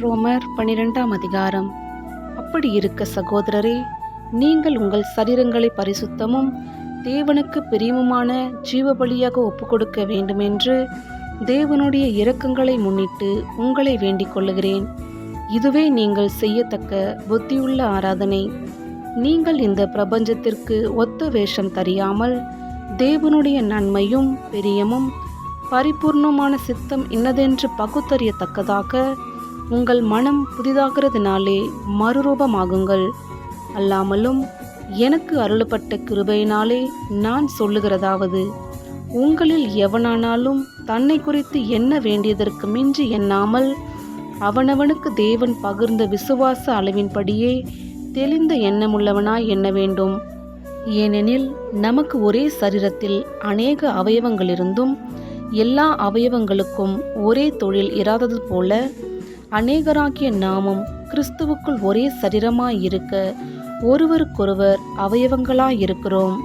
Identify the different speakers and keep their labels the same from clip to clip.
Speaker 1: ரோமர் பனிரெண்டாம் அதிகாரம். அப்படி இருக்க சகோதரரே நீங்கள் உங்கள் சரீரங்களை பரிசுத்தமும் தேவனுக்கு பிரியமுமான ஜீவபலியாக ஒப்புக்கொடுக்க வேண்டுமென்று தேவனுடைய இரக்கங்களை முன்னிட்டு உங்களை வேண்டிக் கொள்ளுகிறேன். இதுவே நீங்கள் செய்யத்தக்க புத்தியுள்ள ஆராதனை. நீங்கள் இந்த பிரபஞ்சத்திற்கு ஒத்த வேஷம் தெரியாமல் தேவனுடைய நன்மையும் பிரியமும் பரிபூர்ணமான சித்தம் இன்னதென்று பகுத்தறியத்தக்கதாக உங்கள் மனம் புதிதாகிறதுனாலே மறுரூபமாகுங்கள். அல்லாமலும் எனக்கு அருளப்பட்ட கிருபையினாலே நான் சொல்லுகிறதாவது உங்களில் எவனானாலும் தன்னை குறித்து எண்ண வேண்டியதற்கு மிஞ்சி எண்ணாமல் அவனவனுக்கு தேவன் பகிர்ந்த விசுவாச அளவின்படியே தெளிந்த எண்ணமுள்ளவனாய் எண்ண வேண்டும். ஏனெனில் நமக்கு ஒரே சரீரத்தில் அநேக அவயவங்களிருந்தும் எல்லா அவயவங்களுக்கும் ஒரே தொழில் இராதது போல அநேகராகிய நாமும் கிறிஸ்துவுக்குள் ஒரே சரீரமாயிருக்க ஒருவருக்கொருவர் அவயவங்களாயிருக்கிறோம்.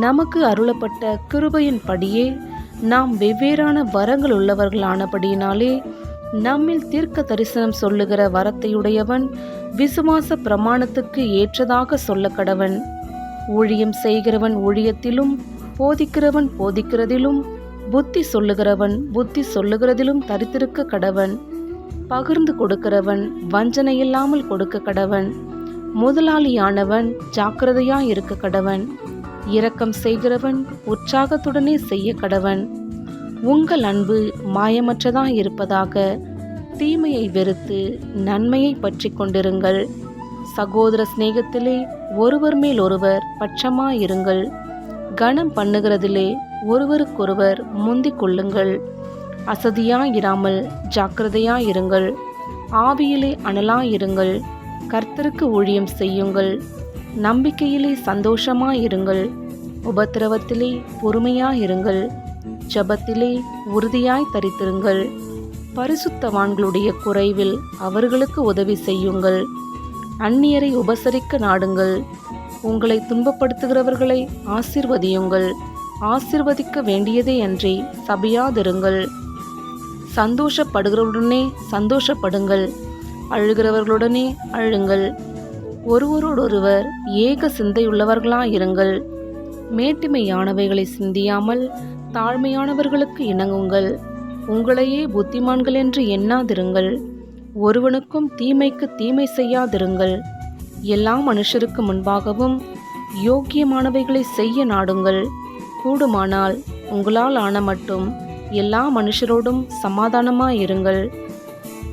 Speaker 1: நமக்கு அருளப்பட்ட கிருபையின் படியே நாம் வெவ்வேறான வரங்கள் உள்ளவர்களானபடியினாலே நம்மில் தீர்க்க தரிசனம் சொல்லுகிற வரத்தையுடையவன் விசுவாச பிரமாணத்துக்கு ஏற்றதாக சொல்ல கடவன் ஊழியம் செய்கிறவன் ஊழியத்திலும் போதிக்கிறவன் போதிக்கிறதிலும் புத்தி சொல்லுகிறவன் புத்தி சொல்லுகிறதிலும் தரித்திருக்க கடவன் பகிர்ந்து கொடுக்கிறவன் வஞ்சனையில்லாமல் கொடுக்க கடவன். முதலாளியானவன் ஜாக்கிரதையா இருக்க கடவன். இரக்கம் செய்கிறவன் உற்சாகத்துடனே செய்ய கடவன். உங்கள் அன்பு மாயமற்றதாக இருப்பதாக தீமையை வெறுத்து நன்மையை பற்றி கொண்டிருங்கள். சகோதர சிநேகத்திலே ஒருவர் மேல் ஒருவர் பட்சமாயிருங்கள் கனம் பண்ணுகிறதிலே ஒருவருக்கொருவர் முந்திக் கொள்ளுங்கள். அசதியாக இராமல் ஜாக்கிரதையாக இருங்கள் ஆவியிலே அனலாயிருங்கள். கர்த்தருக்கு ஊழியம் செய்யுங்கள். நம்பிக்கையிலே சந்தோஷமாக இருங்கள் உபத்திரவத்திலே பொறுமையாக இருங்கள் ஜபத்திலே உறுதியாய் தரித்திருங்கள். பரிசுத்தவான்களுடைய குறைவில் அவர்களுக்கு உதவி செய்யுங்கள். அந்நியரை உபசரிக்க நாடுங்கள். உங்களை துன்பப்படுத்துகிறவர்களை ஆசிர்வதியுங்கள். ஆசிர்வதிக்க வேண்டியதே அன்றி சபையாதிருங்கள். சந்தோஷப்படுகிறவருடனே சந்தோஷப்படுங்கள். அழுகிறவர்களுடனே அழுங்கள். ஒருவரோடொருவர் ஏக சிந்தையுள்ளவர்களாக இருங்கள் மேட்டுமையானவைகளை சிந்தியாமல் தாழ்மையானவர்களுக்கு இணங்குங்கள். உங்களையே புத்திமான்கள் என்று எண்ணாதிருங்கள். ஒருவனுக்கும் தீமைக்கு தீமை செய்யாதிருங்கள். எல்லா மனுஷருக்கு முன்பாகவும் யோக்கியமானவைகளை செய்ய நாடுங்கள். கூடுமானால் உங்களால் ஆன மட்டும் எல்லா மனுஷரோடும் சமாதானமாக இருங்கள்.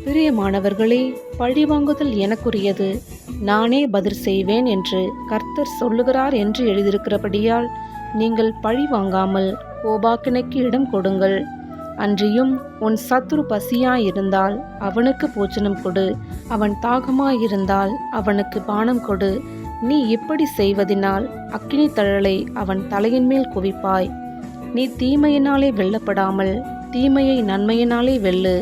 Speaker 1: பிரியமானவர்களே பழிவாங்குதல் எனக்குரியது. நானே பதில் செய்வேன் என்று கர்த்தர் சொல்லுகிறார் என்று எழுதியிருக்கிறபடியால் நீங்கள் பழி வாங்காமல் கோபாக்கினைக்கு இடம் கொடுங்கள். அன்றியும் உன் சத்துரு பசியாயிருந்தால் அவனுக்கு போஜனம் கொடு. அவன் தாகமாயிருந்தால் அவனுக்கு பானம் கொடு. நீ இப்படி செய்வதினால் அக்கினி தழலை அவன் தலையின் மேல் குவிப்பாய். நீ தீமையினாலே வெல்லப்படாமல் தீமையை நன்மையினாலே வெல்லு.